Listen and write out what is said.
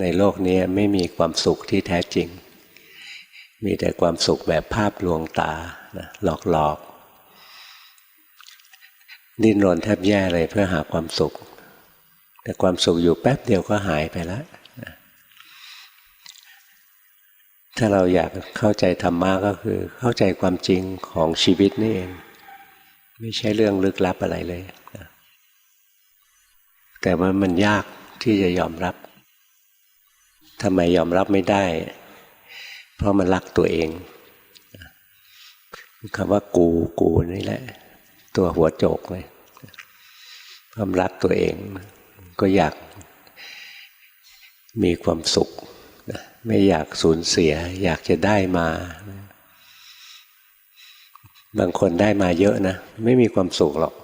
ในโลกนี้ไม่มีความสุขที่แท้จริง มีแต่ความสุขแบบภาพลวงตาหลอกหลอกดิ้นรนแทบแย่เลยเพื่อหาความสุข แต่ความสุขอยู่แป๊บเดียวก็หายไปแล้วถ้าเราอยากเข้าใจธรรมะก็คือ เข้าใจความจริงของชีวิตนี่เอง ไม่ใช่เรื่องลึกลับอะไรเลยแต่ว่ามันยากที่จะยอมรับ ทำไมยอมรับไม่ได้ เพราะมันรักตัวเองคำว่ากูกูนี่แหละ ตัวหัวโจกเลยความรักตัวเอง ก็อยากมีความสุขไม่อยากสูญเสีย อยากจะได้มา บางคนได้มาเยอะนะ ไม่มีความสุขหรอก